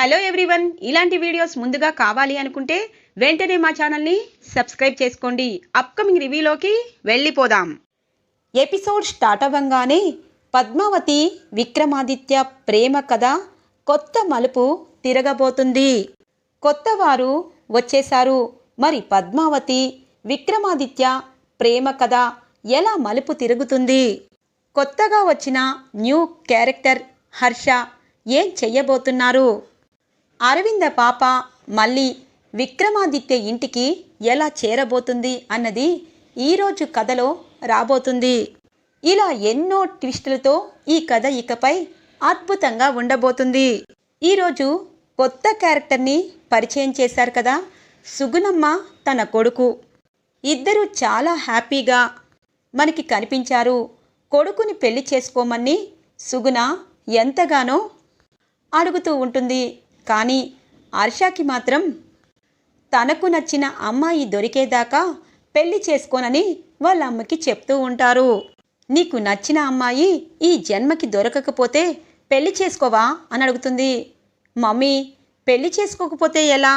Hello everyone ఇలాంటి videos ముందుగా కావాలి అనుకుంటే వెంటనే మా ఛానల్ని సబ్స్క్రైబ్ చేసుకోండి. అప్కమింగ్ రివ్యూలోకి వెళ్ళిపోదాం. ఎపిసోడ్ స్టార్ట్ అవ్వంగానే పద్మావతి విక్రమాదిత్య ప్రేమ కథ కొత్త మలుపు తిరగబోతుంది. కొత్తవారు వచ్చేశారు. మరి పద్మావతి విక్రమాదిత్య ప్రేమ కథ ఎలా మలుపు తిరుగుతుంది? కొత్తగా వచ్చిన న్యూ క్యారెక్టర్ హర్ష ఏం చెయ్యబోతున్నారు? అరవింద పాప మళ్ళీ విక్రమాదిత్య ఇంటికి ఎలా చేరబోతుంది అన్నది ఈరోజు కథలో రాబోతుంది. ఇలా ఎన్నో ట్విస్టులతో ఈ కథ ఇకపై అద్భుతంగా ఉండబోతుంది. ఈరోజు కొత్త క్యారెక్టర్ని పరిచయం చేశారు కదా సుగుణమ్మ తన కొడుకు. ఇద్దరు చాలా హ్యాపీగా మనకి కనిపించారు. కొడుకుని పెళ్ళి చేసుకోమని సుగుణ ఎంతగానో అడుగుతూ ఉంటుంది. కానీ హర్షకి మాత్రం తనకు నచ్చిన అమ్మాయి దొరికేదాకా పెళ్ళి చేసుకోనని వాళ్ళ అమ్మకి చెప్తూ ఉంటారు. నీకు నచ్చిన అమ్మాయి ఈ జన్మకి దొరకకపోతే పెళ్ళి చేసుకోవా? అని అడుగుతుంది. మమ్మీ పెళ్ళి చేసుకోకపోతే ఎలా?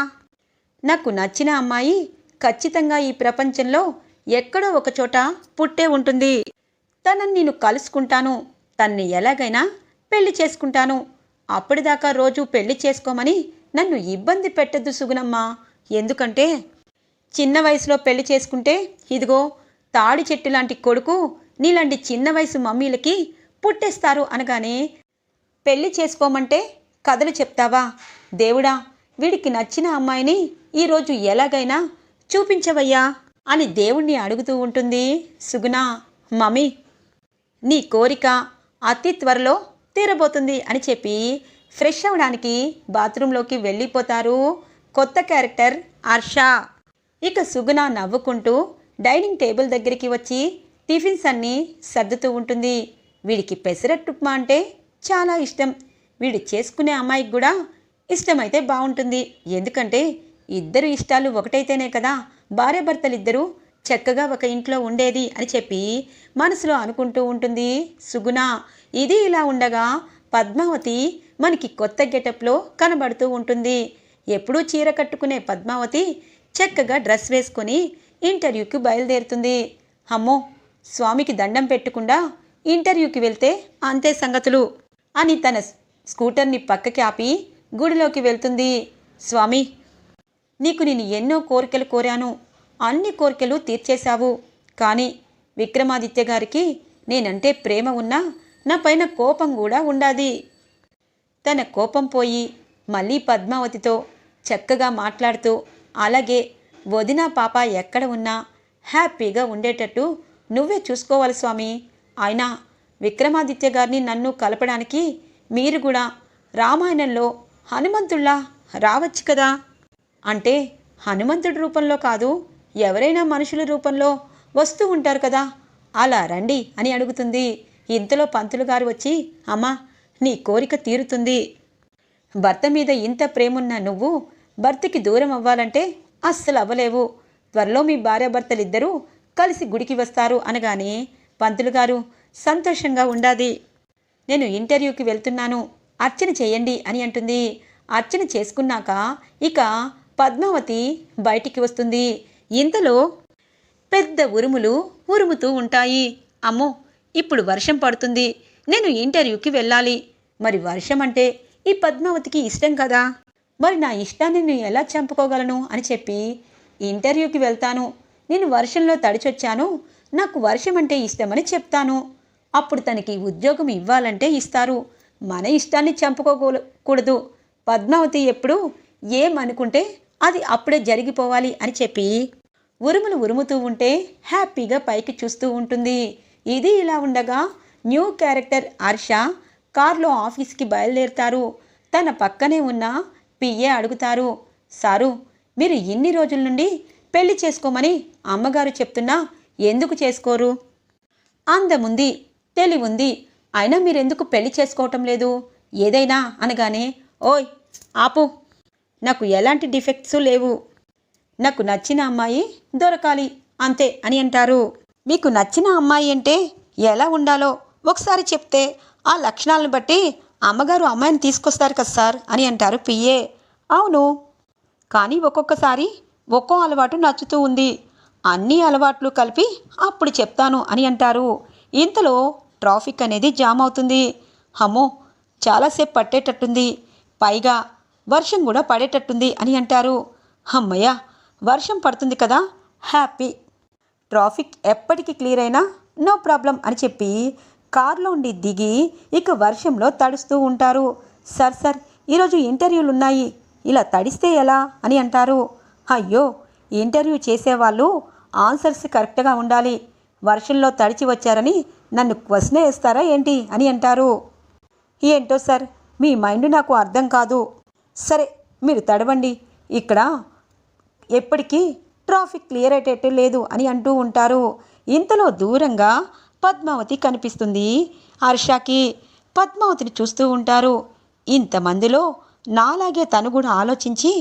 నాకు నచ్చిన అమ్మాయి ఖచ్చితంగా ఈ ప్రపంచంలో ఎక్కడో ఒక చోట పుట్టే ఉంటుంది. తనని నేను కలుసుకుంటాను. తన్ని ఎలాగైనా పెళ్ళి చేసుకుంటాను. అప్పటిదాకా రోజు పెళ్ళి చేసుకోమని నన్ను ఇబ్బంది పెట్టద్దు సుగుణమ్మ. ఎందుకంటే చిన్న వయసులో పెళ్ళి చేసుకుంటే ఇదిగో తాడి చెట్టు లాంటి కొడుకు నీలాంటి చిన్న వయసు మమ్మీలకి పుట్టేస్తారు అనగానే పెళ్ళి చేసుకోమంటే కథలు చెప్తావా? దేవుడా వీడికి నచ్చిన అమ్మాయిని ఈరోజు ఎలాగైనా చూపించవయ్యా అని దేవుణ్ణి అడుగుతూ ఉంటుంది సుగుణ. మమ్మీ నీ కోరిక అతి త్వరలో తీరబోతుంది అని చెప్పి ఫ్రెష్ అవ్వడానికి బాత్రూంలోకి వెళ్ళిపోతారు కొత్త క్యారెక్టర్ హర్ష. ఇక సుగుణ నవ్వుకుంటూ డైనింగ్ టేబుల్ దగ్గరికి వచ్చి టిఫిన్స్ అన్నీ సర్దుతూ ఉంటుంది. వీడికి పెసరట్టు ఉప్మా అంటే చాలా ఇష్టం. వీడు చేసుకునే అమ్మాయికి కూడా ఇష్టమైతే బాగుంటుంది. ఎందుకంటే ఇద్దరు ఇష్టాలు ఒకటైతేనే కదా భార్యాభర్తలిద్దరూ చక్కగా ఒక ఇంట్లో ఉండేది అని చెప్పి మనసులో అనుకుంటూ ఉంటుంది సుగుణ. ఇది ఇలా ఉండగా పద్మావతి మనకి కొత్త గెటప్లో కనబడుతూ ఉంటుంది. ఎప్పుడూ చీర కట్టుకునే పద్మావతి చక్కగా డ్రెస్ వేసుకొని ఇంటర్వ్యూకి బయలుదేరుతుంది. అమ్మో స్వామికి దండం పెట్టకుండా ఇంటర్వ్యూకి వెళ్తే అంతే సంగతులు అని తన స్కూటర్ని పక్కకి ఆపి గుడిలోకి వెళ్తుంది. స్వామి నీకు నేను ఎన్నో కోరికలు కోరాను. అన్ని కోరికలు తీర్చేశావు. కానీ విక్రమాదిత్య గారికి నేనంటే ప్రేమ ఉన్నా నా పైన కోపం కూడా ఉండాది. తన కోపం పోయి మళ్ళీ పద్మావతితో చక్కగా మాట్లాడుతూ అలాగే వదిన పాప ఎక్కడ ఉన్నా హ్యాపీగా ఉండేటట్టు నువ్వే చూసుకోవాలి స్వామి. అయినా విక్రమాదిత్య గారిని నన్ను కలపడానికి మీరు కూడా రామాయణంలో హనుమంతుల్లా రావచ్చు కదా? అంటే హనుమంతుడి రూపంలో కాదు ఎవరైనా మనుషుల రూపంలో వస్తూ ఉంటారు కదా? అలా రండి అని అడుగుతుంది. ఇంతలో పంతులు గారు వచ్చి అమ్మా నీ కోరిక తీరుతుంది. భర్త మీద ఇంత ప్రేమున్న నువ్వు భర్తకి దూరం అవ్వాలంటే అస్సలు అవ్వలేవు. త్వరలో మీ భార్యాభర్తలిద్దరూ కలిసి గుడికి వస్తారు అనగానే పంతులు గారు సంతోషంగా ఉండాది. నేను ఇంటర్వ్యూకి వెళ్తున్నాను. అర్చన చేయండి అని అంటుంది. అర్చన చేసుకున్నాక ఇక పద్మావతి బయటికి వస్తుంది. ఇంతలో పెద్ద ఉరుములు ఉరుముతూ ఉంటాయి. అమ్మో ఇప్పుడు వర్షం పడుతుంది. నేను ఇంటర్వ్యూకి వెళ్ళాలి. మరి వర్షం అంటే ఈ పద్మావతికి ఇష్టం కదా. మరి నా ఇష్టాన్ని నేను ఎలా చంపుకోగలను అని చెప్పి ఇంటర్వ్యూకి వెళ్తాను. నేను వర్షంలో తడిచొచ్చాను. నాకు వర్షం అంటే ఇష్టమని చెప్తాను. అప్పుడు తనకి ఉద్యోగం ఇవ్వాలంటే ఇస్తారు. మన ఇష్టాన్ని చంపుకోకూడదు. పద్మావతి ఎప్పుడు ఏమనుకుంటే అది అప్పుడే జరిగిపోవాలి అని చెప్పి ఉరుములు ఉరుముతూ ఉంటే హ్యాపీగా పైకి చూస్తూ ఉంటుంది. ఇది ఇలా ఉండగా న్యూ క్యారెక్టర్ హర్ష కార్లో ఆఫీస్కి బయలుదేరుతారు. తన పక్కనే ఉన్న పిఏ అడుగుతారు సారు మీరు ఇన్ని రోజుల నుండి పెళ్ళి చేసుకోమని అమ్మగారు చెప్తున్నా ఎందుకు చేసుకోరు? అందముంది తెలివుంది. అయినా మీరెందుకు పెళ్ళి చేసుకోవటం లేదు? ఏదైనా అనగానే ఓయ్ ఆపు. నాకు ఎలాంటి డిఫెక్ట్స్ లేవు. నాకు నచ్చిన అమ్మాయి దొరకాలి అంతే అని అంటారు. మీకు నచ్చిన అమ్మాయి అంటే ఎలా ఉండాలో ఒకసారి చెప్తే ఆ లక్షణాలను బట్టి అమ్మగారు అమ్మాయిని తీసుకొస్తారు కదా సార్ అని అంటారు పిఏ. అవును. కానీ ఒక్కొక్కసారి ఒక్కో అలవాటు నచ్చుతూ ఉంది. అన్ని అలవాట్లు కలిపి అప్పుడు చెప్తాను అని అంటారు. ఇంతలో ట్రాఫిక్ అనేది జామ్ అవుతుంది. అమ్మో చాలాసేపు పట్టేటట్టుంది. పైగా వర్షం కూడా పడేటట్టుంది అని అంటారు. అమ్మయ్య వర్షం పడుతుంది కదా. హ్యాపీ. ట్రాఫిక్ ఎప్పటికీ క్లియర్ అయినా నో ప్రాబ్లం అని చెప్పి కారులో ఉండి దిగి ఇక వర్షంలో తడుస్తూ ఉంటారు. సార్ సార్ ఈరోజు ఇంటర్వ్యూలు ఉన్నాయి. ఇలా తడిస్తే ఎలా? అని అంటారు. అయ్యో ఇంటర్వ్యూ చేసేవాళ్ళు ఆన్సర్స్ కరెక్ట్గా ఉండాలి. వర్షంలో తడిచి వచ్చారని నన్ను క్వశ్చన్ వేస్తారా ఏంటి? అని అంటారు. ఏంటో సార్ మీ మైండ్ నాకు అర్థం కాదు. సరే మీరు తడవండి. ఇక్కడ ఎప్పటికీ ట్రాఫిక్ క్లియర్ అయ్యేటట్టు లేదు అని అంటూ ఉంటారు. ఇంతలో దూరంగా పద్మావతి కనిపిస్తుంది. హర్షకి పద్మావతిని చూస్తూ ఉంటారు. ఇంతమందిలో నాలాగే తను కూడా ఆలోచించి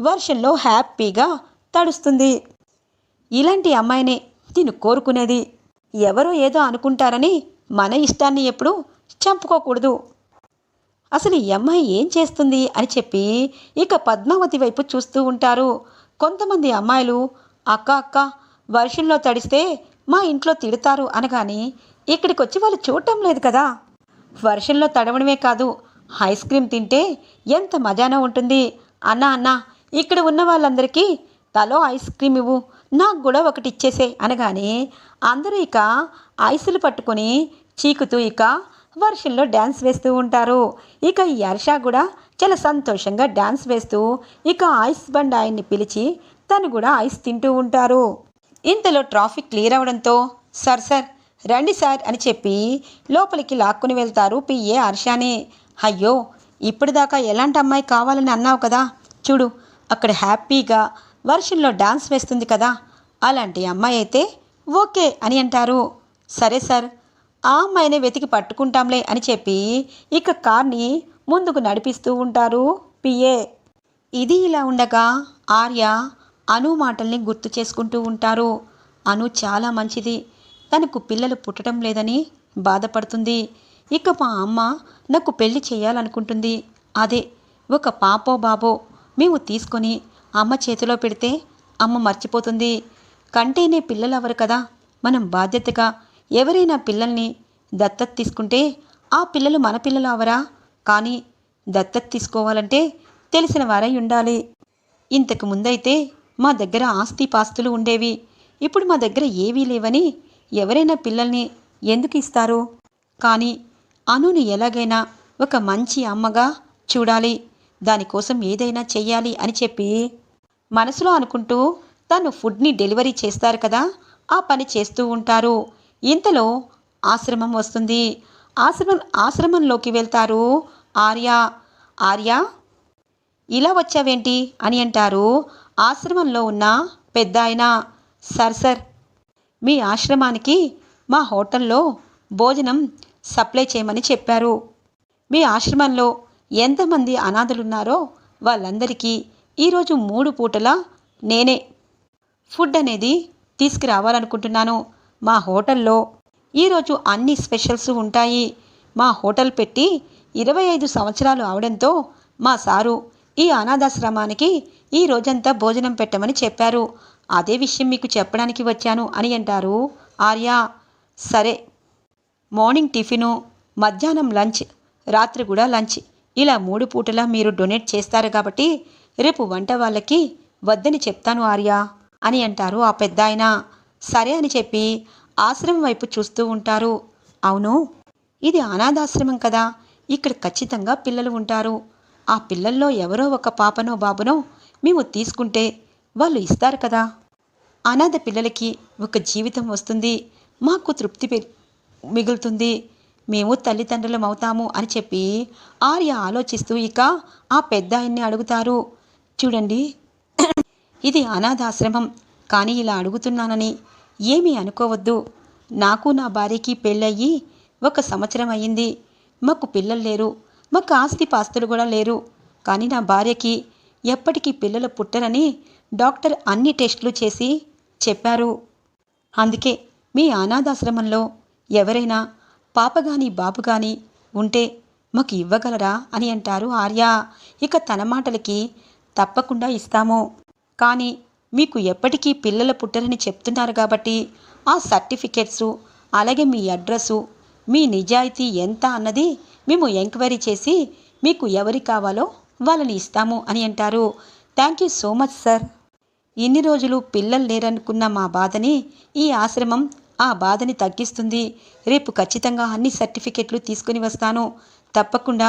వర్షంలో హ్యాపీగా తడుస్తుంది. ఇలాంటి అమ్మాయినే తిను కోరుకునేది ఎవరో ఏదో అనుకుంటారని మన ఇష్టాన్ని ఎప్పుడు చంపుకోకూడదు. అసలు ఈ అమ్మాయి ఏం చేస్తుంది అని చెప్పి ఇక పద్మావతి వైపు చూస్తూ ఉంటారు. కొంతమంది అమ్మాయిలు అక్క అక్క వర్షంలో తడిస్తే మా ఇంట్లో తిడతారు అనగాని ఇక్కడికి వచ్చి వాళ్ళు చూడటం లేదు కదా. వర్షంలో తడవడమే కాదు ఐస్ క్రీమ్ తింటే ఎంత మజానో ఉంటుంది. అన్నా అన్నా ఇక్కడ ఉన్న వాళ్ళందరికీ తలో ఐస్ క్రీమ్ ఇవ్వు నాకు కూడా ఒకటి ఇచ్చేసే అనగానే అందరూ ఇక ఐసులు పట్టుకొని చీకుతూ ఇక వర్షంలో డ్యాన్స్ వేస్తూ ఉంటారు. ఇక ఈ హర్ష కూడా చాలా సంతోషంగా డ్యాన్స్ వేస్తూ ఇక ఐస్ బండ్ ఆయన్ని పిలిచి తను కూడా ఐస్ తింటూ ఉంటారు. ఇంతలో ట్రాఫిక్ క్లియర్ అవడంతో సార్ సార్ రండి సార్ అని చెప్పి లోపలికి లాక్కుని వెళ్తారు పిఏ హర్షాని. అయ్యో ఇప్పటిదాకా ఎలాంటి అమ్మాయి కావాలని అన్నావు కదా. చూడు అక్కడ హ్యాపీగా వర్షంలో డాన్స్ వేస్తుంది కదా. అలాంటి అమ్మాయి అయితే ఓకే అని అంటారు. సరే సార్ ఆ అమ్మాయిని వెతికి పట్టుకుంటాంలే అని చెప్పి ఇక కార్ని ముందుకు నడిపిస్తూ ఉంటారు పిఏ ఇది ఇలా ఉండగా ఆర్య అను మాటల్ని గుర్తు చేసుకుంటూ ఉంటారు. అను చాలా మంచిది. తనకు పిల్లలు పుట్టడం లేదని బాధపడుతుంది. ఇక మా అమ్మ నాకు పెళ్ళి చేయాలనుకుంటుంది. అదే ఒక పాపో బాబో మేము తీసుకొని అమ్మ చేతిలో పెడితే అమ్మ మర్చిపోతుంది. కంటేనే పిల్లలు అవరు కదా? మనం బాధ్యతగా ఎవరైనా పిల్లల్ని దత్తత తీసుకుంటే ఆ పిల్లలు మన పిల్లలు అవరా? కానీ దత్తత తీసుకోవాలంటే తెలిసిన వారై ఉండాలి. ఇంతకు ముందైతే మా దగ్గర ఆస్తి పాస్తులు ఉండేవి. ఇప్పుడు మా దగ్గర ఏవీ లేవని ఎవరైనా పిల్లల్ని ఎందుకు ఇస్తారు? కానీ అనుని ఎలాగైనా ఒక మంచి అమ్మగా చూడాలి. దానికోసం ఏదైనా చెయ్యాలి అని చెప్పి మనసులో అనుకుంటూ తను ఫుడ్ని డెలివరీ చేస్తారు కదా ఆ పని చేస్తూ ఉంటారు. ఇంతలో ఆశ్రమం వస్తుంది. ఆశ్రమం ఆశ్రమంలోకి వెళ్తారు ఆర్య. ఆర్య ఇలా వచ్చావేంటి? అని అంటారు ఆశ్రమంలో ఉన్న పెద్ద ఆయన సార్ సార్ మీ ఆశ్రమానికి మా హోటల్లో భోజనం సప్లై చేయమని చెప్పారు. మీ ఆశ్రమంలో ఎంతమంది అనాథలున్నారో వాళ్ళందరికీ ఈరోజు మూడు పూటల నేనే ఫుడ్ అనేది తీసుకురావాలనుకుంటున్నాను. మా హోటల్లో ఈరోజు అన్ని స్పెషల్స్ ఉంటాయి. మా హోటల్ పెట్టి ఇరవై ఐదు సంవత్సరాలు అవడంతో మా సారు ఈ అనాథాశ్రమానికి ఈ రోజంతా భోజనం పెట్టమని చెప్పారు. అదే విషయం మీకు చెప్పడానికి వచ్చాను అని అంటారు. ఆర్య సరే. మార్నింగ్ టిఫిను మధ్యాహ్నం లంచ్ రాత్రి కూడా లంచ్. ఇలా మూడు పూటలా మీరు డొనేట్ చేస్తారు కాబట్టి రేపు వంట వాళ్ళకి వద్దని చెప్తాను ఆర్య అని అంటారు ఆ పెద్ద ఆయన. సరే అని చెప్పి ఆశ్రమం వైపు చూస్తూ ఉంటారు. అవును ఇది అనాథాశ్రమం కదా. ఇక్కడ ఖచ్చితంగా పిల్లలు ఉంటారు. ఆ పిల్లల్లో ఎవరో ఒక పాపనో బాబునో మేము తీసుకుంటే వాళ్ళు ఇస్తారు కదా. అనాథ పిల్లలకి ఒక జీవితం వస్తుంది. మాకు తృప్తి పె- మిగులుతుంది. మేము తల్లిదండ్రులం అవుతాము అని చెప్పి ఆర్య ఆలోచిస్తూ ఇక ఆ పెద్ద ఆయన్ని అడుగుతారు. చూడండి ఇది అనాథాశ్రమం కానీ ఇలా అడుగుతున్నానని ఏమీ అనుకోవద్దు. నాకు నా భార్యకి పెళ్ళయ్యి ఒక సంవత్సరం అయ్యింది. మాకు పిల్లలు లేరు. మాకు ఆస్తి పాస్తులు కూడా లేరు. కానీ నా భార్యకి ఎప్పటికీ పిల్లలు పుట్టరని డాక్టర్ అన్ని టెస్టులు చేసి చెప్పారు. అందుకే మీ అనాథాశ్రమంలో ఎవరైనా పాప గాని బాబు గాని ఉంటే మాకు ఇవ్వగలరా అని అంటారు ఆర్య. ఇక తన మాటలకి తప్పకుండా ఇస్తాము. కానీ మీకు ఎప్పటికీ పిల్లలు పుట్టరని చెప్తున్నారు కాబట్టి ఆ సర్టిఫికెట్సు అలాగే మీ అడ్రస్సు మీ నిజాయితీ ఎంత అన్నది మేము ఎంక్వైరీ చేసి మీకు ఎవరి కావాలో వాళ్ళని ఇస్తాము అని అంటారు. Thank you so much sir ఇన్ని రోజులు పిల్లలు లేరనుకున్న మా బాధని ఈ ఆశ్రమం ఆ బాధని తగ్గిస్తుంది. రేపు ఖచ్చితంగా అన్ని సర్టిఫికెట్లు తీసుకుని వస్తాను. తప్పకుండా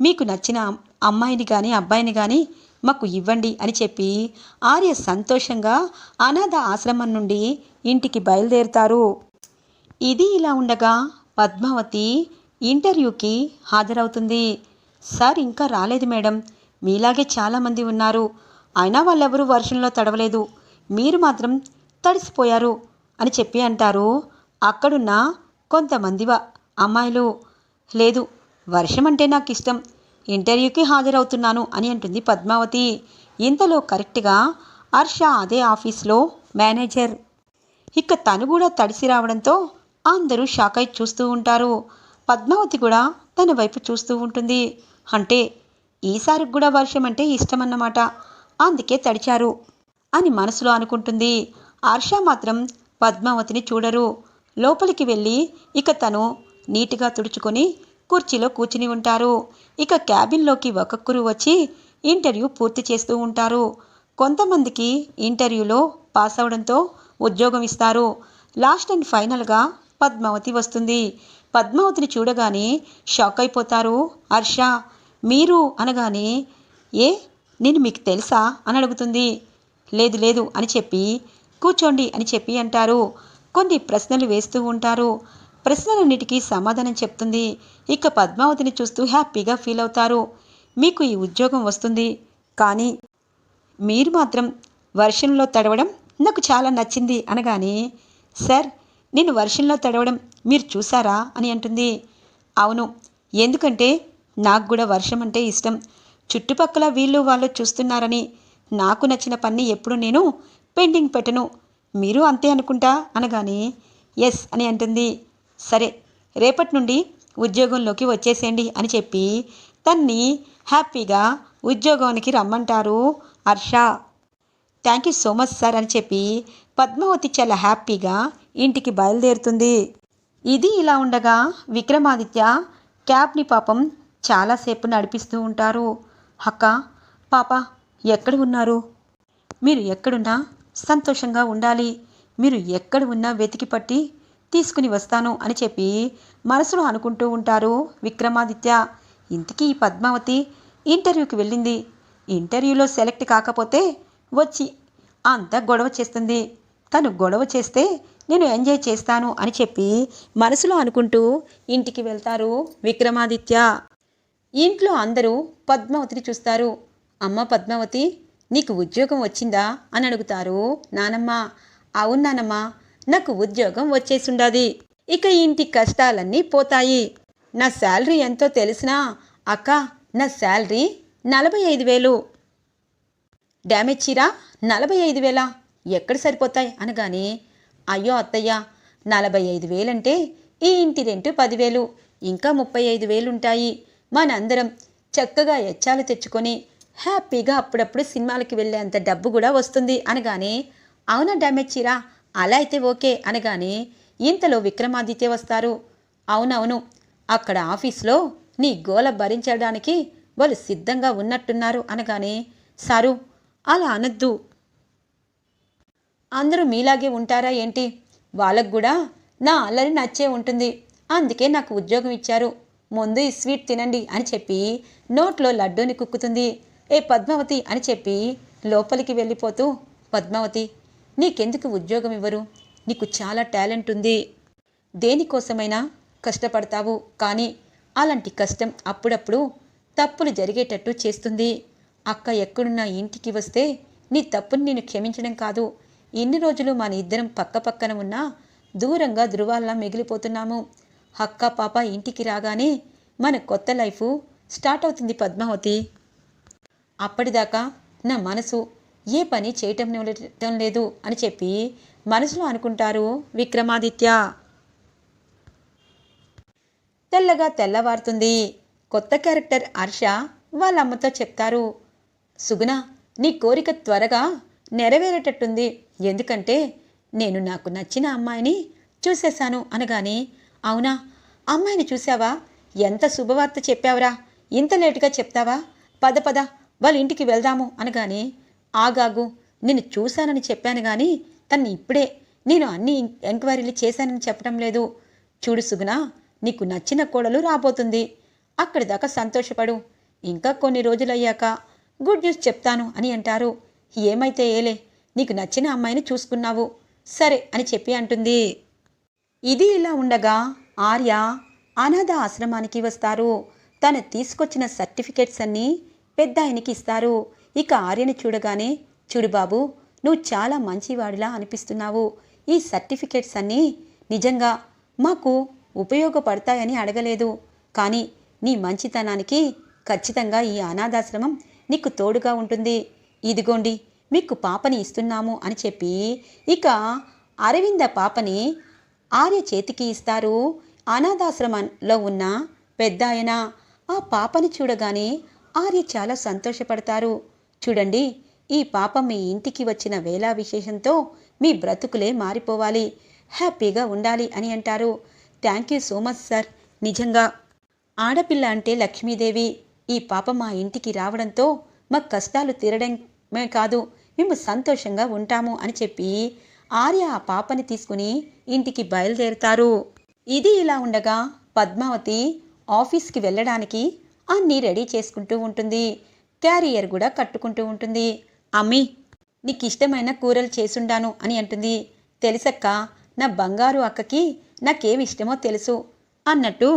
మీకు నచ్చిన అమ్మాయిని కానీ అబ్బాయిని కానీ మాకు ఇవ్వండి అని చెప్పి ఆర్య సంతోషంగా అనాథ ఆశ్రమం నుండి ఇంటికి బయలుదేరుతారు. ఇది ఇలా ఉండగా పద్మావతి ఇంటర్వ్యూకి హాజరవుతుంది. సార్ ఇంకా రాలేదు మేడం. మీలాగే చాలామంది ఉన్నారు. అయినా వాళ్ళెవరూ వర్షంలో తడవలేదు. మీరు మాత్రం తడిసిపోయారు అని చెప్పి అంటారు. అక్కడున్న కొంతమంది అమ్మాయిలు. లేదు వర్షం అంటే నాకు ఇష్టం. ఇంటర్వ్యూకి హాజరవుతున్నాను అని అంటుంది పద్మావతి. ఇంతలో కరెక్ట్గా హర్ష అదే ఆఫీస్లో మేనేజర్. ఇక తను కూడా తడిసి రావడంతో అందరూ షాక్ అయి చూస్తూ ఉంటారు. పద్మావతి కూడా తన వైపు చూస్తూ ఉంటుంది. అంటే ఈసారి కూడా వర్షం అంటే ఇష్టమన్నమాట. అందుకే తడిచారు అని మనసులో అనుకుంటుంది. హర్ష మాత్రం పద్మావతిని చూడరు. లోపలికి వెళ్ళి ఇక తను నీట్గా తుడుచుకొని కుర్చీలో కూర్చుని ఉంటారు. ఇక క్యాబిన్లోకి ఒక్కొక్కరు వచ్చి ఇంటర్వ్యూ పూర్తి చేస్తూ ఉంటారు. కొంతమందికి ఇంటర్వ్యూలో పాస్ అవడంతో ఉద్యోగం ఇస్తారు. లాస్ట్ అండ్ ఫైనల్గా పద్మావతి వస్తుంది. పద్మావతిని చూడగానే షాక్ అయిపోతారు. హర్ష మీరు అనగానే ఏ నేను మీకు తెలుసా? అని అడుగుతుంది. లేదు లేదు అని చెప్పి కూర్చోండి అని చెప్పి అంటారు. కొన్ని ప్రశ్నలు వేస్తూ ఉంటారు. ప్రశ్నలన్నిటికీ సమాధానం చెప్తుంది. ఇక పద్మావతిని చూస్తూ హ్యాపీగా ఫీల్ అవుతారు. మీకు ఈ ఉద్యోగం వస్తుంది. కానీ మీరు మాత్రం వర్షంలో తడవడం నాకు చాలా నచ్చింది అనగానే సార్ నేను వర్షంలో తడవడం మీరు చూసారా అని అంటుంది. అవును ఎందుకంటే నాకు కూడా వర్షం అంటే ఇష్టం. చుట్టుపక్కల వీళ్ళు వాళ్ళు చూస్తున్నారని నాకు నచ్చిన పని ఎప్పుడు నేను పెండింగ్ పెట్టను. మీరు అంతే అనుకుంటా అనగానే ఎస్ అని అంటుంది. సరే రేపటి నుండి ఉద్యోగంలోకి వచ్చేసేయండి అని చెప్పి తన్ని హ్యాపీగా ఉద్యోగానికి రమ్మంటారు Harsha. Thank you so much sir అని చెప్పి పద్మావతి చాలా హ్యాపీగా ఇంటికి బయలుదేరుతుంది. ఇది ఇలా ఉండగా విక్రమాదిత్య క్యాబ్ని పాపం చాలాసేపు నడిపిస్తూ ఉంటారు. అక్క పాప ఎక్కడ ఉన్నారు? మీరు ఎక్కడున్నా సంతోషంగా ఉండాలి. మీరు ఎక్కడ ఉన్నా వెతికి పట్టి తీసుకుని వస్తాను అని చెప్పి మనసులో అనుకుంటూ ఉంటారు విక్రమాదిత్య. ఇంతకీ ఈ పద్మావతి ఇంటర్వ్యూకి వెళ్ళింది. ఇంటర్వ్యూలో సెలెక్ట్ కాకపోతే వచ్చి అంత గొడవ చేస్తుంది. తను గొడవ చేస్తే నేను ఎంజాయ్ చేస్తాను అని చెప్పి మనసులో అనుకుంటూ ఇంటికి వెళ్తారు విక్రమాదిత్య. ఇంట్లో అందరూ పద్మావతిని చూస్తారు. అమ్మ పద్మావతి నీకు ఉద్యోగం వచ్చిందా? అని అడుగుతారు నానమ్మ. అవును నానమ్మ నాకు ఉద్యోగం వచ్చేసుండాది. ఇక ఇంటి కష్టాలన్నీ పోతాయి. నా శాలరీ ఎంతో తెలిసినా అక్క నా శాలరీ నలభై ఐదు వేలు. డ్యామేజ్ చీరా నలభై ఐదు వేల? ఎక్కడ సరిపోతాయి? అనగానే అయ్యో అత్తయ్య నలభై ఐదు వేలంటే ఈ ఇంటి రెంటు పదివేలు ఇంకా ముప్పై ఐదు వేలుంటాయి. మనందరం చక్కగా ఎచ్చాలు తెచ్చుకొని హ్యాపీగా అప్పుడప్పుడు సినిమాలకి వెళ్ళేంత డబ్బు కూడా వస్తుంది అనగానే అవునా డ్యామేజ్ చీరా? అలా అయితే ఓకే అనగానే ఇంతలో విక్రమాదిత్య వస్తారు. అవునవును అక్కడ ఆఫీస్లో నీ గోల భరించడానికి వాళ్ళు సిద్ధంగా ఉన్నట్టున్నారు అనగానే సారు అలా అనద్దు. అందరూ మీలాగే ఉంటారా ఏంటి? వాళ్ళకు కూడా నా అల్లరి నచ్చే ఉంటుంది. అందుకే నాకు ఉద్యోగం ఇచ్చారు. ముందు ఈ స్వీట్ తినండి అని చెప్పి నోట్లో లడ్డూని కుక్కుతుంది. ఏ పద్మావతి అని చెప్పి లోపలికి వెళ్ళిపోతూ పద్మావతి నీకెందుకు ఉద్యోగం ఇవ్వరు? నీకు చాలా టాలెంట్ ఉంది. దేనికోసమైనా కష్టపడతావు. కానీ అలాంటి కష్టం అప్పుడప్పుడు తప్పులు జరిగేటట్టు చేస్తుంది. అక్క ఎక్కడున్నా ఇంటికి వస్తే నీ తప్పుని నేను క్షమించడం కాదు. ఇన్ని రోజులు మన ఇద్దరం పక్క పక్కన ఉన్నా దూరంగా ధృవాల్లా మిగిలిపోతున్నాము. హక్క పాప ఇంటికి రాగానే మన కొత్త లైఫ్ స్టార్ట్ అవుతుంది పద్మావతి. అప్పటిదాకా నా మనసు ఏ పని చేయటం లేదు అని చెప్పి మనసులో అనుకుంటారు విక్రమాదిత్య. తెల్లగా తెల్లవారుతుంది. కొత్త క్యారెక్టర్ హర్ష వాళ్ళ అమ్మతో చెప్తారు. సుగుణ నీ కోరిక త్వరగా నెరవేరేటట్టుంది. ఎందుకంటే నేను నాకు నచ్చిన అమ్మాయిని చూసేశాను అనగానే అవునా? అమ్మాయిని చూసావా ఎంత శుభవార్త చెప్పావురా? ఇంత లేటుగా చెప్తావా? పద పద వాళ్ళ ఇంటికి వెళ్దాము అనగానే ఆగాగు నేను చూశానని చెప్పాను కానీ తన్ని ఇప్పుడే నేను అన్ని ఎంక్వైరీలు చేశానని చెప్పడం లేదు. చూడు సుగుణ నీకు నచ్చిన కోడలు రాబోతుంది. అక్కడి దాకా సంతోషపడు. ఇంకా కొన్ని రోజులయ్యాక గుడ్ న్యూస్ చెప్తాను అని అంటారు. ఏమైతే ఏలే నీకు నచ్చిన అమ్మాయిని చూసుకున్నావు. సరే అని చెప్పి అంటుంది. ఇది ఇలా ఉండగా ఆర్య అనాథ ఆశ్రమానికి వస్తారు. తను తీసుకొచ్చిన సర్టిఫికేట్స్ అన్నీ పెద్ద ఆయనకి ఇస్తారు. ఇక ఆర్యని చూడగానే చూడు బాబు నువ్వు చాలా మంచివాడిలా అనిపిస్తున్నావు. ఈ సర్టిఫికేట్స్ అన్నీ నిజంగా మాకు ఉపయోగపడతాయని అడగలేదు. కానీ నీ మంచితనానికి ఖచ్చితంగా ఈ అనాథాశ్రమం నీకు తోడుగా ఉంటుంది. ఇదిగోండి మీకు పాపని ఇస్తున్నాము అని చెప్పి ఇక అరవింద పాపని ఆర్య చేతికి ఇస్తారు. అనాథాశ్రమంలో ఉన్న పెద్ద ఆయన ఆ పాపని చూడగానే ఆర్య చాలా సంతోషపడతారు. చూడండి ఈ పాప మీ ఇంటికి వచ్చిన వేళా విశేషంతో మీ బ్రతుకులే మారిపోవాలి. హ్యాపీగా ఉండాలి అని అంటారు. Thank you so much sir. నిజంగా ఆడపిల్ల అంటే లక్ష్మీదేవి. ఈ పాప మా ఇంటికి రావడంతో మా కష్టాలు తీరడమే కాదు. మేము సంతోషంగా ఉంటాము అని చెప్పి ఆర్య ఆ పాపని తీసుకుని ఇంటికి బయలుదేరుతారు. ఇది ఇలా ఉండగా పద్మావతి ఆఫీస్కి వెళ్ళడానికి అన్నీ రెడీ చేసుకుంటూ ఉంటుంది. క్యారియర్ కూడా కట్టుకుంటూ ఉంటుంది. అమ్మి నీకు ఇష్టమైన కూరలు చేసుండాను అని అంటుంది. తెలుసక్క నా బంగారు అక్కకి నాకేమి ఇష్టమో తెలుసు అన్నట్టు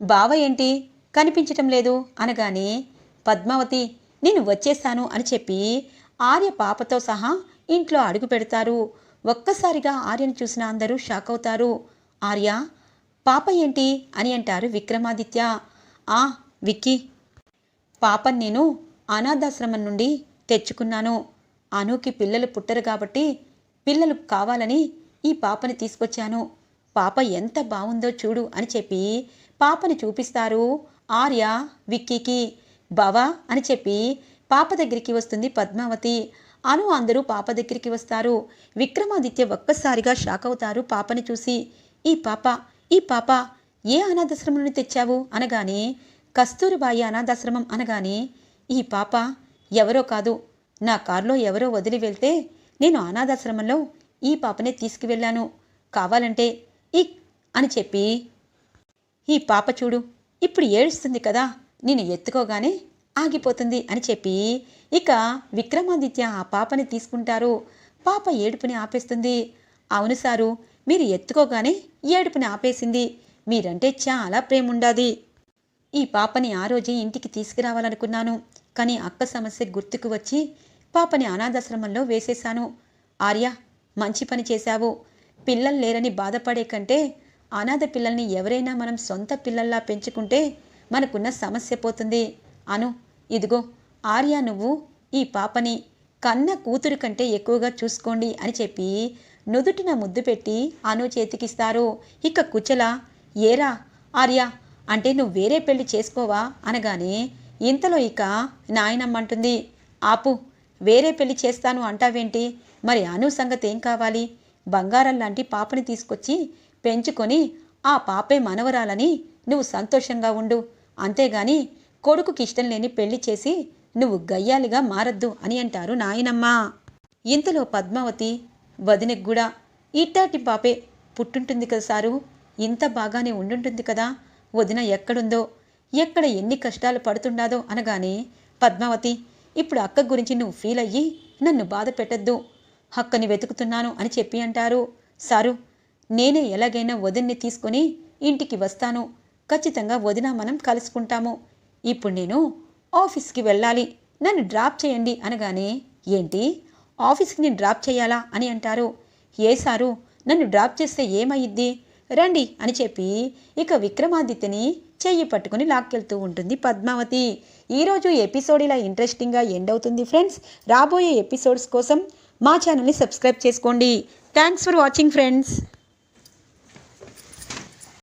బావ ఏంటి? కనిపించటం లేదు అనగానే పద్మావతి నేను వచ్చేసాను అని చెప్పి ఆర్య పాపతో సహా ఇంట్లో అడుగు పెడతారు. ఒక్కసారిగా ఆర్యను చూసిన అందరూ షాక్ అవుతారు. ఆర్య పాప ఏంటి? అని అంటారు విక్రమాదిత్య. ఆ విక్కీ పాపని నేను అనాథాశ్రమం నుండి తెచ్చుకున్నాను. అనుకి పిల్లలు పుట్టరు కాబట్టి పిల్లలు కావాలని ఈ పాపని తీసుకొచ్చాను. పాప ఎంత బాగుందో చూడు అని చెప్పి పాపని చూపిస్తారు ఆర్య విక్కీకి. బావా అని చెప్పి పాప దగ్గరికి వస్తుంది పద్మావతి. అను అందరూ పాప దగ్గరికి వస్తారు. విక్రమాదిత్య ఒక్కసారిగా షాక్ అవుతారు పాపని చూసి. ఈ పాప ఈ పాప ఏ అనాథాశ్రమం నుండి తెచ్చావు? అనగానే కస్తూరిబాయి అనాథాశ్రమం అనగానే ఈ పాప ఎవరో కాదు. నా కారులో ఎవరో వదిలి వెళ్తే నేను అనాథాశ్రమంలో ఈ పాపనే తీసుకువెళ్ళాను. కావాలంటే ఇక్ అని చెప్పి ఈ పాప చూడు ఇప్పుడు ఏడుస్తుంది కదా. నేను ఎత్తుకోగానే ఆగిపోతుంది అని చెప్పి ఇక విక్రమాదిత్య ఆ పాపని తీసుకుంటారు. పాప ఏడుపుని ఆపేస్తుంది. అవును సారు మీరు ఎత్తుకోగానే ఏడుపుని ఆపేసింది. మీరంటే చాలా ప్రేముండాది. ఈ పాపని ఆ రోజే ఇంటికి తీసుకురావాలనుకున్నాను. కానీ అక్క సమస్య గుర్తుకు వచ్చి పాపని అనాథాశ్రమంలో వేసేశాను. ఆర్య మంచి పని చేశావు. పిల్లలు లేరని బాధపడే కంటే అనాథ పిల్లల్ని ఎవరైనా మనం సొంత పిల్లల్లా పెంచుకుంటే మనకున్న సమస్య పోతుంది. అను ఇదిగో ఆర్య నువ్వు ఈ పాపని కన్న కూతురు కంటే ఎక్కువగా చూసుకోండి అని చెప్పి నుదుటిన ముద్దు పెట్టి అను చేతికిస్తారు. ఇక కుచల ఏరా ఆర్య అంటే నువ్వు వేరే పెళ్ళి చేసుకోవా? అనగానే ఇంతలో ఇక నాయనమ్మంటుంది ఆపు వేరే పెళ్ళి చేస్తాను అంటావేంటి? మరి అను సంగతి ఏం కావాలి? బంగారం లాంటి పాపని తీసుకొచ్చి పెంచుకొని ఆ పాపే మనవరాలని నువ్వు సంతోషంగా ఉండు. అంతేగాని కొడుకుకి ఇష్టం లేని పెళ్ళి చేసి నువ్వు గయ్యాలిగా మారద్దు అని అంటారు నాయనమ్మ. ఇంతలో పద్మావతి వదినకు కూడా ఇట్టాటి పాపే పుట్టుంటుంది కదా సారు. ఇంత బాగానే ఉండుంటుంది కదా. వదిన ఎక్కడుందో ఎక్కడ ఎన్ని కష్టాలు పడుతుండాదో అనగానే పద్మావతి ఇప్పుడు అక్క గురించి నువ్వు ఫీల్ అయ్యి నన్ను బాధ పెట్టద్దు అక్కని వెతుకుతున్నాను అని చెప్పి అంటారు. సారు నేనే ఎలాగైనా వదిన్ని తీసుకొని ఇంటికి వస్తాను. ఖచ్చితంగా వదిన మనం కలుసుకుంటాము. ఇప్పుడు నేను ఆఫీస్కి వెళ్ళాలి. నన్ను డ్రాప్ చేయండి అనగానే ఏంటి? ఆఫీస్కి నేను డ్రాప్ చేయాలా? అని అంటారు. ఏ సారు? నన్ను డ్రాప్ చేస్తే ఏమయ్యిద్ది? రండి అని చెప్పి ఇక విక్రమాదిత్యని చెయ్యి పట్టుకుని లాక్కెళ్తూ ఉంటుంది పద్మావతి. ఈరోజు ఎపిసోడ్ ఇలా ఇంట్రెస్టింగ్గా ఎండ్ అవుతుంది ఫ్రెండ్స్. రాబోయే ఎపిసోడ్స్ కోసం మా ఛానల్ని సబ్స్క్రైబ్ చేసుకోండి. Thanks for watching friends.